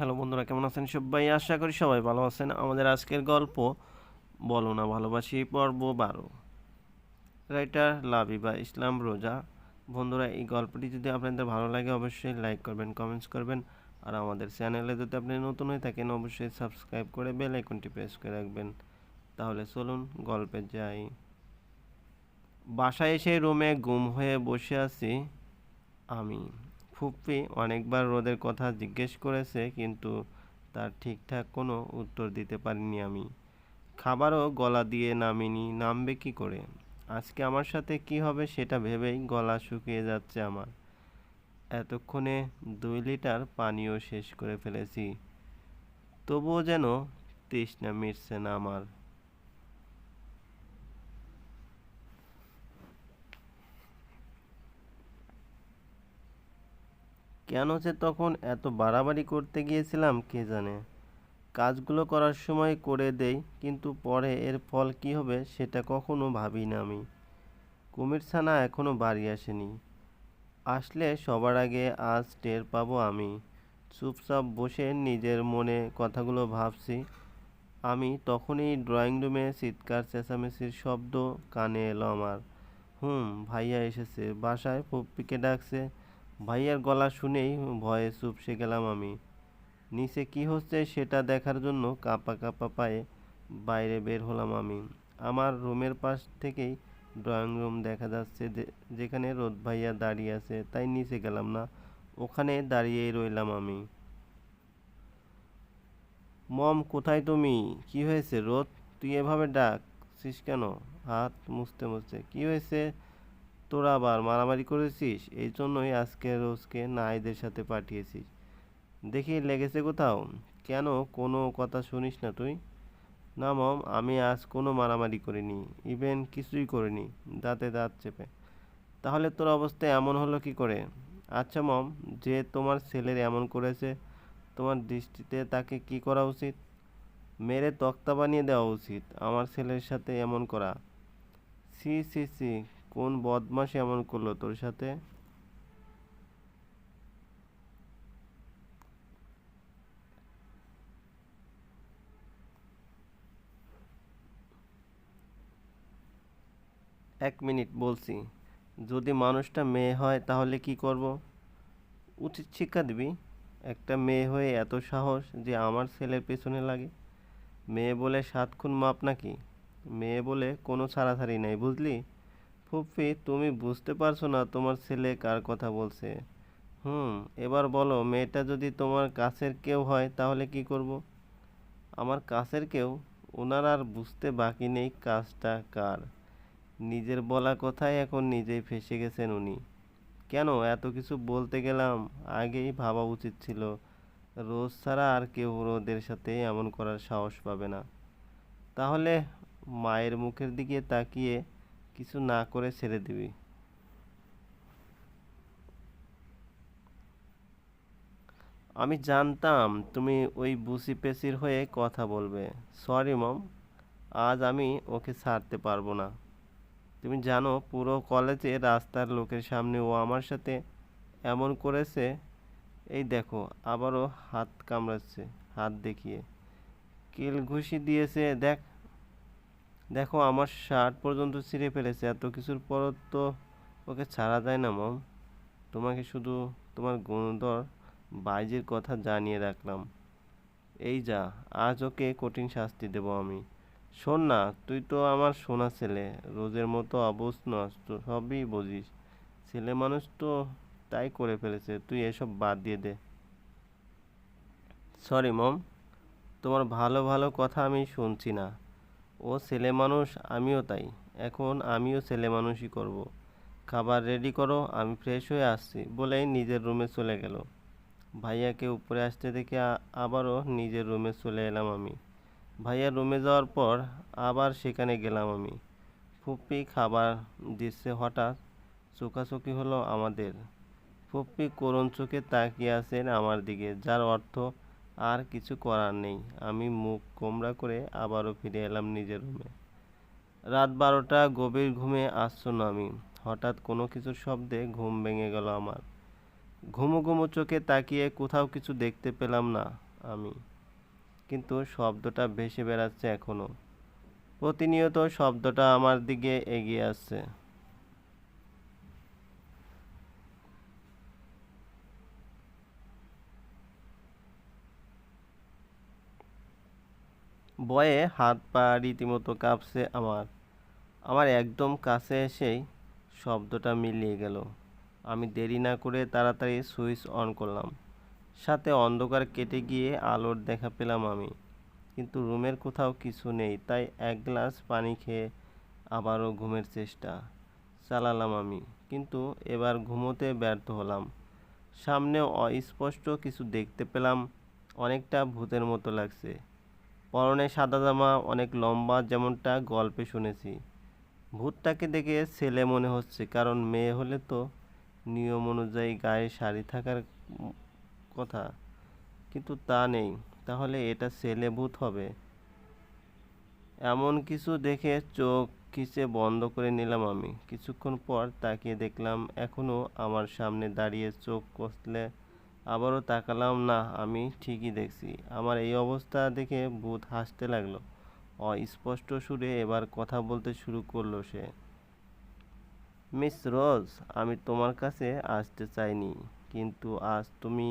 Hello বন্ধুরা, কেমন আছেন সবাই? আশা করি সবাই ভালো আছেন। আমাদের আজকের গল্প বলো না, ভালোবাসি পর্ব বারো। রাইটার লাবিবা ইসলাম রোজা। বন্ধুরা, এই গল্পটি যদি আপনাদের ভালো লাগে, অবশ্যই লাইক করবেন কমেন্টস করবেন। আর আমাদের চ্যানেলে যদি আপনি নতুন হয়ে থাকেন, অবশ্যই সাবস্ক্রাইব করে বেল আইকনটি প্রেস করে রাখবেন। তাহলে চলুন গল্পে যাই। বাসায় এসে রুমে গুম হয়ে বসে আছি আমি। ফুপ্পি অনেকবার রোদের কথা জিজ্ঞেস করেছে, কিন্তু তার ঠিকঠাক কোনো উত্তর দিতে পারিনি আমি। খাবারও গলা দিয়ে নামিনি, নামবে কি করে? আজকে আমার সাথে কি হবে সেটা ভেবেই গলা শুকিয়ে যাচ্ছে আমার। এতক্ষণে দুই লিটার পানিও শেষ করে ফেলেছি। তবুও যেন তৃষ্ণা মিটছে না আমার। কেন যে তখন এত বাড়াবাড়ি করতে গিয়েছিলাম কে জানে। কাজগুলো করার সময় করে দেই, কিন্তু পরে এর ফল কি হবে সেটা কখনো ভাবি না আমি। কুমির ছানা এখনও বাড়ি আসেনি। আসলে সবার আগে আজ টের পাবো আমি। চুপচাপ বসে নিজের মনে কথাগুলো ভাবছি। আমি তখনই ড্রয়িং রুমে চিৎকার, চেঁচামেচির শব্দ কানে এলো আমার। হুম, ভাইয়া এসেছে, বাসায় পপ্পিকে ডাকছে। ভাইয়ার গলা শুনেই ভয়ে চুপসে গেলাম আমি। নিচে কি হচ্ছে সেটা দেখার জন্য কাঁপা কাঁপা পায়ে বাইরে বের হলাম আমি। আমার রুমের পাশ থেকেই ড্রয়িং রুম দেখা যাচ্ছে যেখানে রোদ ভাইয়া দাঁড়িয়ে আছে, তাই নিচে গেলাম না। ওখানে দাঁড়িয়েই রইলাম আমি। মম, কোথায় তুমি? কি হয়েছে? রোদ, তুই এভাবে ডাকছিস কেন? হাত মুছতে মুছতে। কি হয়েছে? তোরা আবার মারামারি করেছিস? এই জন্যই আজকে রোজকে নাইদের সাথে পাঠিয়েছিস। দেখি লেগেছে কোথাও? কেন কোনো কথা শুনিস না তুই? না মম, আমি আজ কোনো মারামারি করিনি। ইভেন কিছুই করিনি। দাঁতে দাঁত চেপে। তাহলে তোর অবস্থা এমন হলো কি করে? আচ্ছা মম, যে তোমার ছেলের এমন করেছে, তোমার দৃষ্টিতে তাকে কি করা উচিত? মেরে তক্তা বানিয়ে দেওয়া উচিত আমার ছেলের সাথে এমন করা। সি সি সি কোন বদমাস এমন করল তোর সাথে? এক মিনিট বলছি, যদি মানুষটা মেয়ে হয় তাহলে কি করব? উচিত শিক্ষা দিবি। একটা মেয়ে হয়ে এত সাহস যে আমার ছেলের পেছনে লাগে। মেয়ে বলে সাত খুন মাপ নাকি? মেয়ে বলে কোনো ছাড়াছাড়ি নেই, বুঝলি? ফুফি, তুমি বুঝতে পারছ না তোমার ছেলে কার কথা বলছে। হুম, এবার বলো, মেয়েটা যদি তোমার কাছের কেউ হয়, তাহলে কি করব? আমার কাছের কেউ? ওনার আর বুঝতে বাকি নেই কাজটা কার। নিজের বলা কথায় এখন নিজেই ফেসে গেছেন উনি। কেন? এত কিছু বলতে গেলাম, আগেই ভাবা উচিত ছিল। রোজ ছাড়া আর কেউ রোদের সাথে এমন করার সাহস পাবে না। তাহলে মায়ের মুখের দিকে তাকিয়ে কিছু না করে ছেড়ে দিবি। আমি জানতাম তুমি ওই বুসি পেসির হয়ে কথা বলবে। সরি মম আজ আমি ওকে ছাড়তে পারব না। তুমি জানো, পুরো কলেজে রাস্তার লোকের সামনে ও আমার সাথে এমন করেছে। এই দেখো, আবারও হাত কামড়াচ্ছে, হাত দেখিয়ে। কিল ঘুষি দিয়েছে, দেখ। দেখো, আমার শার্ট পর্যন্ত ছিঁড়ে ফেলেছে। এত কিছুর পর তো ওকে ছাড়া যায় না, মম। তোমাকে শুধু তোমার গুণধর বাইজের কথা জানিয়ে রাখলাম। এই যা, আজ ওকে কঠিন শাস্তি দেব আমি। শোন না, তুই তো আমার সোনা ছেলে। রোজের মতো অবুঝ নস, তো সবই বুঝিস। ছেলে মানুষ তো তাই করে ফেলেছে, তুই এসব বাদ দিয়ে দে। Sorry mom. তোমার ভালো ভালো কথা আমি শুনছি না। ও ছেলে মানুষ, আমিও তাই। এখন আমিও ছেলে মানুষই করব। খাবার রেডি করো, আমি ফ্রেশ হয়ে আসছি বলেই নিজের রুমে চলে গেল। ভাইয়াকে উপরে আসতে দেখে আবারও নিজের রুমে চলে এলাম আমি। ভাইয়া রুমে যাওয়ার পর আবার সেখানে গেলাম আমি। ফুপ্পি খাবার দিচ্ছে হঠাৎ, চোখাচোখি হলো আমাদের। ফুপ্পি করুণ চোখে তাকিয়ে আছেন আমার দিকে, যার অর্থ আর কিছু করার নেই। আমি মুখ কোমড়া করে আবারও ফিরে এলাম নিজের রুমে। রাত বারোটা, গভীর ঘুমে আসছো না আমি? হঠাৎ কোনো কিছুর শব্দে ঘুম ভেঙে গেল আমার। ঘুমো ঘুমো চোখে তাকিয়ে কোথাও কিছু দেখতে পেলাম না আমি। কিন্তু শব্দটা ভেসে বেড়াচ্ছে এখনও প্রতিনিয়ত শব্দটা আমার দিকে এগিয়ে আসছে। ভয়ে হাত পা রীতিমতো কাঁপছে আমার। আমার একদম কাছে এসেই শব্দটা মিলিয়ে গেল। আমি দেরি না করে তাড়াতাড়ি সুইচ অন করলাম। সাথে অন্ধকার কেটে গিয়ে আলোর দেখা পেলাম আমি। কিন্তু রুমের কোথাও কিছু নেই, তাই এক গ্লাস পানি খেয়ে আবারও ঘুমের চেষ্টা চালালাম আমি। কিন্তু এবার ঘুমোতে ব্যর্থ হলাম। সামনে অস্পষ্ট কিছু দেখতে পেলাম, অনেকটা ভূতের মতো লাগছে। পরনে সাদা জামা, অনেক লম্বা, যেমনটা গল্পে শুনেছি। ভূতটাকে দেখে ছেলে মনে হচ্ছে, কারণ মেয়ে হলে তো নিয়ম অনুযায়ী গায়ে শাড়ি থাকার কথা। কিন্তু তা নেই, তাহলে এটা ছেলে ভূত হবে? এমন কিছু দেখে চোখ খিচে বন্ধ করে নিলাম আমি। কিছুক্ষণ পর তাকিয়ে দেখলাম, এখনও আমার সামনে দাঁড়িয়ে চোখ কষলে আবারও তাকালাম, না, আমি ঠিকই দেখছি। আমার এই অবস্থা দেখে ভূত হাসতে লাগল। অস্পষ্ট সুরে এবার কথা বলতে শুরু করল সে। মিস রোজ, আমি তোমার কাছে আসতে চাইনি, কিন্তু আজ তুমি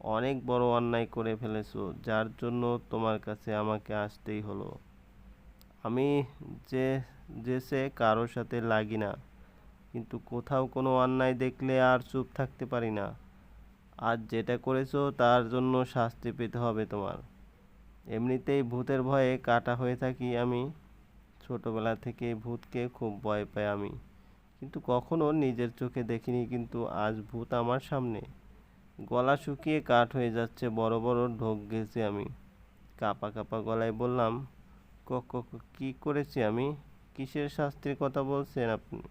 অনেক বড় অন্যায় করে ফেলেছো, যার জন্য তোমার কাছে আমাকে আসতেই হলো। আমি যে যে সে কারোর সাথে লাগি না, কিন্তু কোথাও কোনো অন্যায় দেখলে আর চুপ থাকতে পারি না। আজ যেটা করেছ তার জন্য শাস্তি পেতে হবে তোমার। এমনিতেই ভূতের ভয়ে কাটা হয়ে থাকি আমি। ছোটবেলা থেকে ভূতকে খুব ভয় পাই আমি। কিন্তু কখনো নিজের চোখে দেখিনি, কিন্তু আজ ভূত আমার সামনে। গলা শুকিয়ে কাঠ হয়ে যাচ্ছে, বড় বড় ঢোক গেছি আমি। কাপা কাপা গলায় বললাম ক- কি করেছি আমি? কিসের শাস্তির কথা বলছেন আপনি?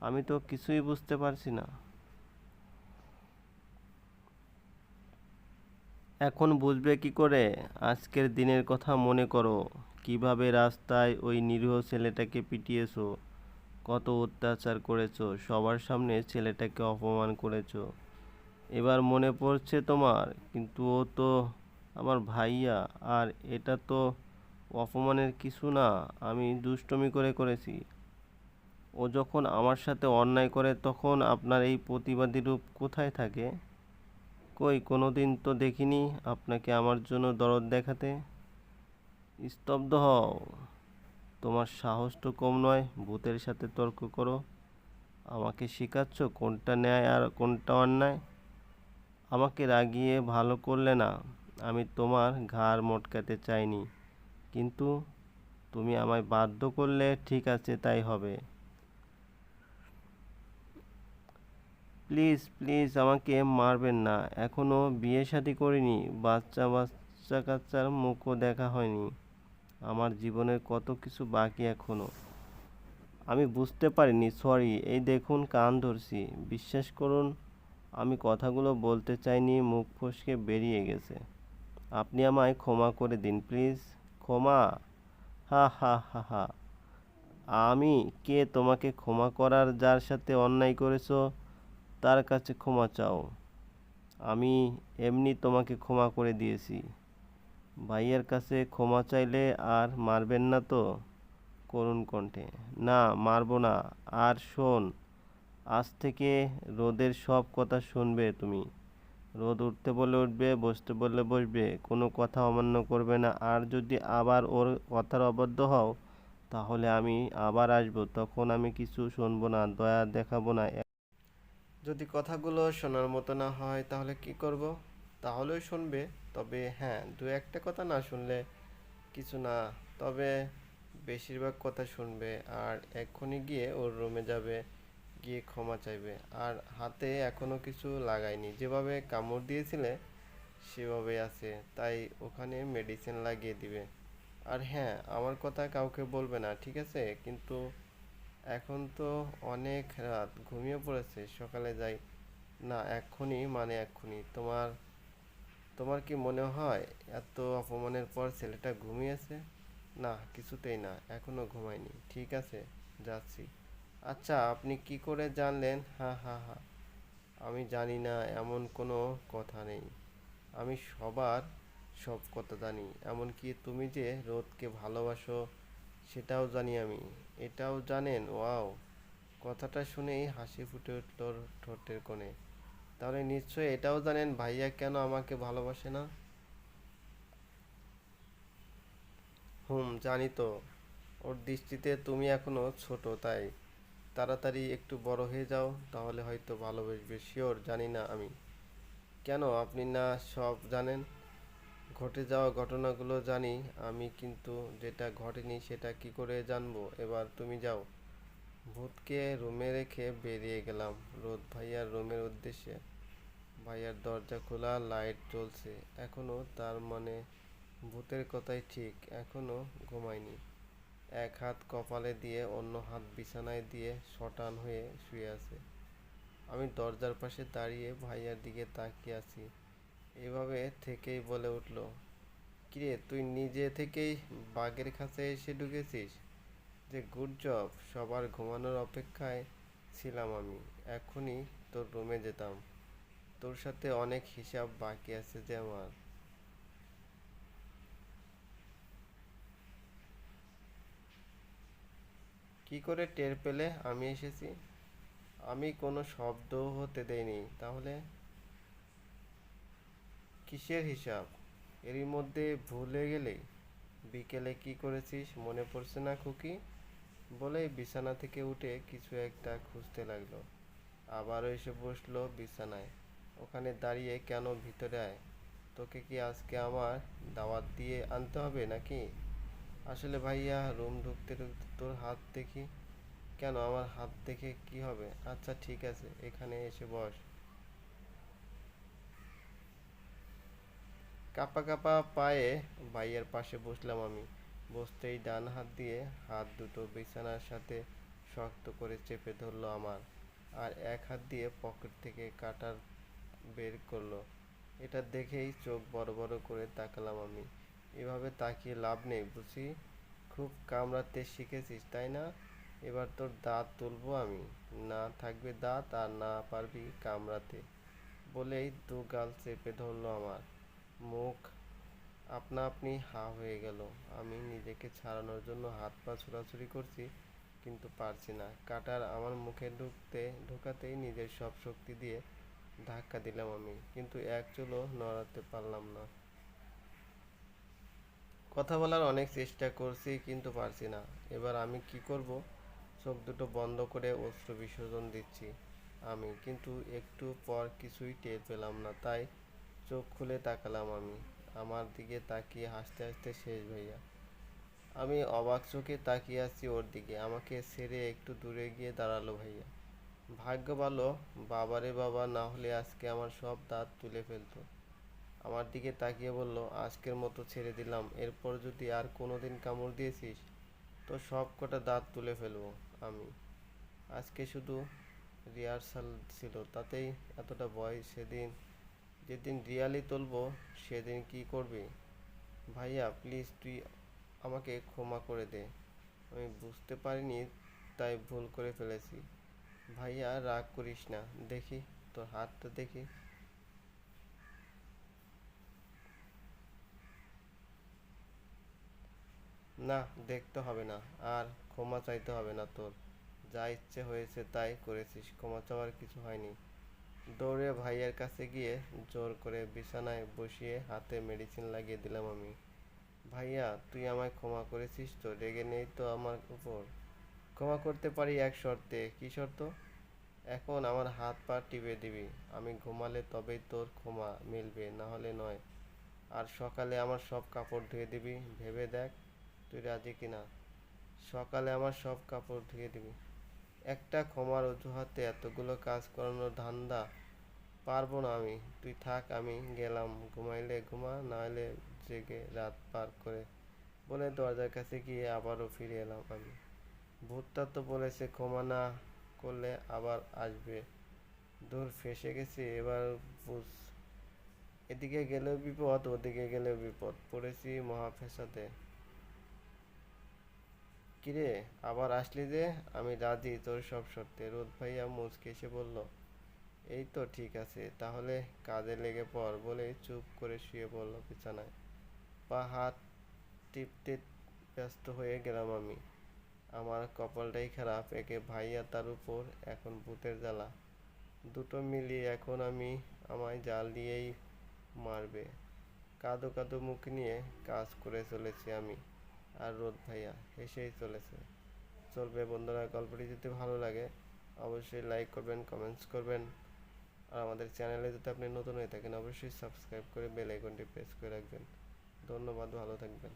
আমি তো কিছুই বুঝতে পারছি না। এখন বুঝবে কি করে? আজকের দিনের কথা মনে করো। কীভাবে রাস্তায় ওই নিরীহ ছেলেটাকে পিটিয়েছো? কত অত্যাচার করেছ? সবার সামনে ছেলেটাকে অপমান করেছ। এবার মনে পড়ছে তোমার, কিন্তু ও তো আমার ভাইয়া, আর এটা তো অপমানের কিছু না, আমি দুষ্টমি করে করেছি। ও যখন আমার সাথে অন্যায় করে, তখন আপনার এই প্রতিবাদী রূপ কোথায় থাকে? কই, কোনোদিন তো দেখিনি। আপনাকে আমার জন্য দরদ দেখাতে। স্তব্ধ হও। তোমার সাহস তো কম নয়। ভূতের সাথে তর্ক করো। আমাকে শেখাচ্ছ কোনটা ন্যায় আর কোনটা অন্যায়? আমাকে রাগিয়ে ভালো করলে না। আমি তোমার ঘাড় মটকাতে চাইনি। কিন্তু তুমি আমায় বাধ্য করলে ঠিক আছে, তাই হবে। প্লিজ প্লিজ আমাকে মারবেন না। এখনও বিয়ে শাদী করিনি, বাচ্চা বাচ্চা কাচ্চার মুখও দেখা হয়নি। আমার জীবনের কত কিছু বাকি এখনও। আমি বুঝতে পারিনি, সরি। এই দেখুন, কান ধরছি। বিশ্বাস করুন, আমি কথাগুলো বলতে চাইনি, মুখ ফসকে বেরিয়ে গেছে। আপনি আমায় ক্ষমা করে দিন, প্লিজ। ক্ষমা? হা হা হা হা। আমি কে? তোমাকে ক্ষমা করার যার সাথে অন্যায় করেছ? তার কাছে ক্ষমা চাও। আমি এমনি তোমাকে ক্ষমা করে দিয়েছি। ভাইয়ের কাছে ক্ষমা চাইলে আর মারবেন না তো? করুণ কণ্ঠে। না, মারবো না। আর শোন, আজ থেকে রোদের সব কথা শুনবে তুমি। রোদ উঠতে বলে উঠবে, বসতে বললে বসবে। কোনো কথা অমান্য করবে না। আর যদি আবার ওর কথার অবদ্ধ হও, তাহলে আমি আবার আসব। তখন আমি কিছু শুনব না, দয়া দেখাবো না। যদি কথাগুলো শোনার মতো না হয়, তাহলে কি করব? তাহলেও শুনবে। তবে হ্যাঁ দু একটা কথা না শুনলে কিছু না। তবে বেশিরভাগ কথা শুনবে আর এক্ষুনি গিয়ে ওর রুমে যাবে, গিয়ে ক্ষমা চাইবে। আর হাতে এখনও কিছু লাগায়নি। যেভাবে কামড় দিয়েছিলে সেভাবে আছে। তাই ওখানে মেডিসিন লাগিয়ে দিবে। আর হ্যাঁ আমার কথা কাউকে বলবে না, ঠিক আছে? কিন্তু এখন তো অনেক রাত, ঘুমিয়ে পড়েছে, সকালে যাই। না, এক্ষুনি মানে এক্ষুনি। তোমার তোমার কি মনে হয় এত অপমানের পর ছেলেটা ঘুমিয়েছে? না, কিছুতেই না, এখনও ঘুমায়নি। ঠিক আছে, যাচ্ছি। আচ্ছা আপনি কি করে জানলেন? হা হা হা। আমি জানি না, এমন কোনো কথা নেই। আমি সবার সব কথা জানি। এমনকি তুমি যে রোদকে ভালোবাসো সেটাও জানি আমি। এটাও জানেন? ওয়াও। কথাটা শুনেই হাসি ফুটে উঠল ঠোঁটের কোণে। তাহলে নিশ্চয়ই এটাও জানেন, ভাইয়া কেন আমাকে ভালোবাসে না? হুম, জানি তো। ওর দৃষ্টিতে তুমি এখনও ছোট, তাই। তাড়াতাড়ি একটু বড় হয়ে যাও, তাহলে হয়তো ভালোবাসবে। শিওর জানি না আমি। কেন? আপনি না সব জানেন? ঘটে যাওয়া ঘটনাগুলো জানি, আমি কিন্তু যেটা ঘটেনি সেটা কি করে জানব? এবার তুমি যাও। ভূতকে রুমে রেখে বেরিয়ে গেলাম। রোদ ভাইয়ার রুমের উদ্দেশ্যে। ভাইয়ার দরজা খোলা, লাইট জ্বলছে। এখনও তার মানে ভূতের কথাই ঠিক। এখনও ঘুমায়নি। এক হাত কপালে দিয়ে অন্য হাত বিছানায় দিয়ে শটান হয়ে শুয়ে আছে। আমি দরজার পাশে দাঁড়িয়ে ভাইয়ার দিকে তাকিয়ে আছি। এভাবে থেকেই বলে উঠল, কিরে, তুই নিজে থেকেই বাঘের কাছে এসে ঢুকেছিস? যে গুড জব সবার ঘুমানোর অপেক্ষায় ছিলাম আমি, এখনই তোর রুমে যেতাম। তোর সাথে অনেক হিসাব বাকি আছে যে আমার। কি করে টের পেলে আমি এসেছি? আমি কোনো শব্দ হতে দেইনি, তাহলে? কিসের হিসাব? এরই মধ্যে ভুলে গেলে বিকেলে কি করেছিস? মনে পড়ছে না খুকি? বলেই বিছানা থেকে উঠে কিছু একটা খুঁজতে লাগল। আবারও এসে বসল বিছানায়। ওখানে দাঁড়িয়ে কেন ভিতরে আয়? তোকে কি আজকে আমার দাওয়াত দিয়ে আনতে হবে নাকি? আসলে ভাইয়া, রুম ঢুকতে ঢুকতে তোর হাত দেখি। কেন আমার হাত দেখে কি হবে? আচ্ছা ঠিক আছে, এখানে এসে বস। কাপা কাপা পায়ে ভাইয়ের পাশে বসলাম আমি। বসতেই ডান হাত দিয়ে হাত দুটো বিছানার সাথে শক্ত করে চেপে ধরলো আমার আর এক হাত দিয়ে পকেট থেকে কাটার বের করল। এটা দেখেই চোখ বড় বড় করে তাকালাম আমি। এভাবে তাকিয়ে লাভ নেই বুঝি? খুব কামড়াতে শিখেছিস, তাই না? এবার তোর দাঁত তুলবো আমি। না থাকবে দাঁত আর না পারবি কামড়াতে। বলেই দু গাল চেপে ধরলো আমার। মুখ আপনা আপনি হা হয়ে গেল। আমি নিজেকে ছাড়ানোর জন্য হাত পা ছোড়াছুড়ি করছি, কিন্তু পারছি না। কাটার আমার মুখে ঢুকতে, ঢোকাতেই নিজের সব শক্তি দিয়ে ধাক্কা দিলাম আমি, কিন্তু এক চুলও নড়াতে পারলাম না। কথা বলার অনেক চেষ্টা করছি, কিন্তু পারছি না। এবার আমি কি করব? চোখ দুটো বন্ধ করে অশ্রু বিসর্জন দিচ্ছি আমি, কিন্তু একটু পর কিছুই টের পেলাম না। তাই চোখ খুলে তাকালাম আমি। আমার দিকে তাকিয়ে হাসতে হাসতে শেষ ভাইয়া। আমি অবাক চোখে তাকিয়ে আছি ওর দিকে। আমাকে ছেড়ে একটু দূরে গিয়ে দাঁড়াল ভাইয়া। ভাগ্য ভালো, বাবারে বাবা, না হলে আজকে আমার সব দাঁত তুলে ফেলতো। আমার দিকে তাকিয়ে বলল, আজকের মতো ছেড়ে দিলাম। এরপর যদি আর কোনো দিন কামড় দিয়েছিস, তো সব কটা দাঁত তুলে ফেলব আমি। আজকে শুধু রিহার্সাল ছিল, তাতেই এতটা ভয় সেদিন যেদিন রিয়ালি তুলবো, সেদিন কি করবি? ভাইয়া প্লিজ তুই আমাকে ক্ষমা করে দে। আমি বুঝতে পারিনি, তাই ভুল করে ফেলেছি। ভাইয়া, রাগ করিস না। দেখি, তোর হাতটা দেখি। না, দেখতে হবে না। আর ক্ষমা চাইতে হবে না তোর। যা ইচ্ছে হয়েছে তাই করেছিস। ক্ষমা চাওয়ার কিছু হয়নি। দৌড়ে ভাইয়ের কাছে গিয়ে জোর করে বিছানায় বসিয়ে হাতে মেডিসিন লাগিয়ে দিলাম আমি। ভাইয়া, তুই আমায় ক্ষমা করেছিস তো? রেগে নেই তো আমার উপর? ক্ষমা করতে পারি এক শর্তে। কি শর্ত? এখন আমার হাত পা টিপে দিবি। আমি ঘুমালে তবেই তোর ক্ষমা মিলবে না হলে নয়। আর সকালে আমার সব কাপড় ধুয়ে দিবি। ভেবে দেখ তুই রাজি কিনা? সকালে আমার সব কাপড় ধুয়ে দিবি। একটা ক্ষমার অজুহাতে এতগুলো কাজ করানোর ধান্দা পারব না আমি। তুই থাক, আমি গেলাম। ঘুমাইলে ঘুমা, নাহলে জেগে রাত পার করে বলে দরজার কাছে গিয়ে আবারও ফিরে এলাম আমি। ভূতটা তো বলেছে ক্ষমা না করলে আবার আসবে। দূর ফেসে গেছি, এবার বুঝ। এদিকে গেলেও বিপদ, ওদিকে গেলেও বিপদ, পড়েছি মহাফেসাতে কিরে, আবার আসলি যে? আমি রাজি, তোর সব শর্তে রোদ ভাইয়া মুচকে এসে বলল, এই তো ঠিক আছে, তাহলে কাজে লেগে পড় বলে চুপ করে শুয়ে পড়ল বিছানায়। পা হাত টিপতে ব্যস্ত হয়ে গেলাম আমি। আমার কপালটাই খারাপ, একে ভাইয়া তার উপর, এখন ভূতের জ্বালা। দুটো মিলিয়ে এখন আমি আমায় জাল দিয়েই মারবে। কাঁদো কাঁদো মুখ নিয়ে কাজ করে চলেছি আমি। আর রোদ ভাইয়া হেসেই চলেছে। চলবে বন্ধুরা, গল্পটি যদি ভালো লাগে, অবশ্যই লাইক করবেন কমেন্টস করবেন। আর আমাদের চ্যানেলে যদি আপনি নতুন হয়ে থাকেন, অবশ্যই সাবস্ক্রাইব করে বেল আইকনটি প্রেস করে রাখবেন। ধন্যবাদ, ভালো থাকবেন।